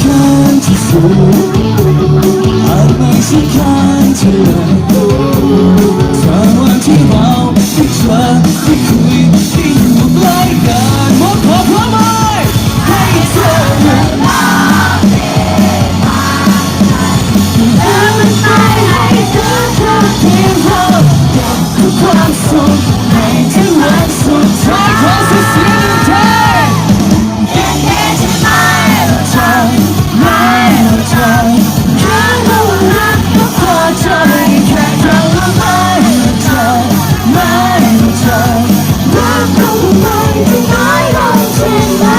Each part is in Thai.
ครั้งที่สูงอาจไม่ใช่ครั้งที่ไหนเธอวันที่เราได้เจอได้คุยได้อยู่ใกล้กันมองขอพร้อมไหมให้เธอมาความสุข เธอรักเราไม่ไหนเราเช่นไร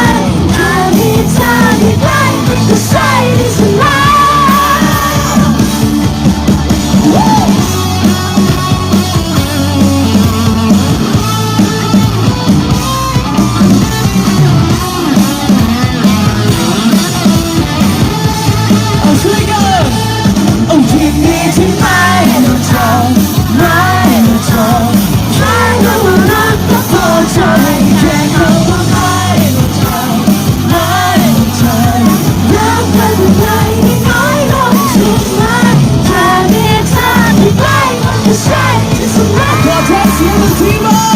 It's right, it's right. 더 자신을 뒤로. Oh.